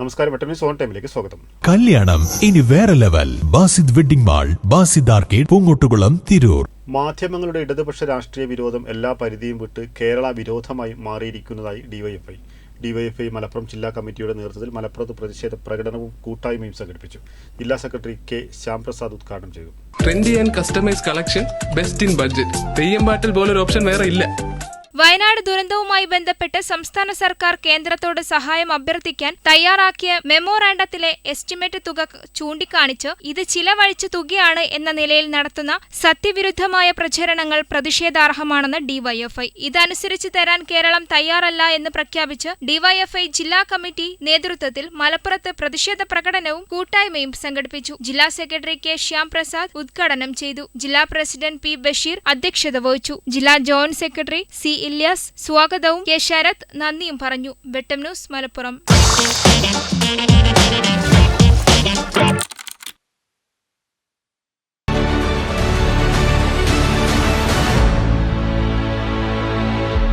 നമസ്കാരം വെട്ടമി സോൺ ടൈമിലേക്ക് സ്വാഗതം. കല്യാണം. ഇനി വേറെ level. Basid wedding mall Basid arcade Poongottukulam Tirur. മാധ്യമങ്ങളുടെ ഇടതുപക്ഷ രാഷ്ട്രീയ വിരോധം എല്ലാ പരിധിയും വിട്ട് കേരള വിരോധമായി മാറിയിരിക്കുന്നതായി ഡിവൈഎഫ്ഐ ഡിവൈഎഫ്ഐ മലപ്പുറം ജില്ലാ കമ്മിറ്റിയുടെ നേതൃത്വത്തിൽ മലപ്പുറത്ത് പ്രതിഷേധ പ്രകടനവും കൂട്ടായ്മയും സംഘടിപ്പിച്ചു. ജില്ലാ സെക്രട്ടറി കെ ശ്യാംപ്രസാദ് ഉദ്ഘാടനം ചെയ്തു. Trendy and customise collection best in budget Theyyam പാട്ടിൽ ഒരു ഓപ്ഷൻ വേറെ ഇല്ല. വയനാട് ദുരന്തവുമായി ബന്ധപ്പെട്ട് സംസ്ഥാന സർക്കാർ കേന്ദ്രത്തോട് സഹായം അഭ്യർത്ഥിക്കാൻ തയ്യാറാക്കിയ മെമ്മോറാണ്ടത്തിലെ എസ്റ്റിമേറ്റ് തുക ചൂണ്ടിക്കാണിച്ച് ഇത് ചിലവഴിച്ച തുകയാണ് എന്ന നിലയിൽ നടത്തുന്ന സത്യവിരുദ്ധമായ പ്രചരണങ്ങൾ പ്രതിഷേധാർഹമാണെന്ന് ഡിവൈഎഫ്ഐ. ഇതനുസരിച്ച് തരാൻ കേരളം തയ്യാറല്ല എന്ന് പ്രഖ്യാപിച്ച് ഡിവൈഎഫ്ഐ ജില്ലാ കമ്മിറ്റി നേതൃത്വത്തിൽ മലപ്പുറത്ത് പ്രതിഷേധ പ്രകടനവും കൂട്ടായ്മയും സംഘടിപ്പിച്ചു. ജില്ലാ സെക്രട്ടറി കെ ശ്യാം പ്രസാദ് ഉദ്ഘാടനം ചെയ്തു. ജില്ലാ പ്രസിഡന്റ് പി ബഷീർ അധ്യക്ഷത വഹിച്ചു. ജില്ലാ ജോയിന്റ് സെക്രട്ടറി സി ഇല്യാസ് സ്വാഗതവും കെ ശരത് നന്ദിയും പറഞ്ഞു. വെട്ടം ന്യൂസ് മലപ്പുറം.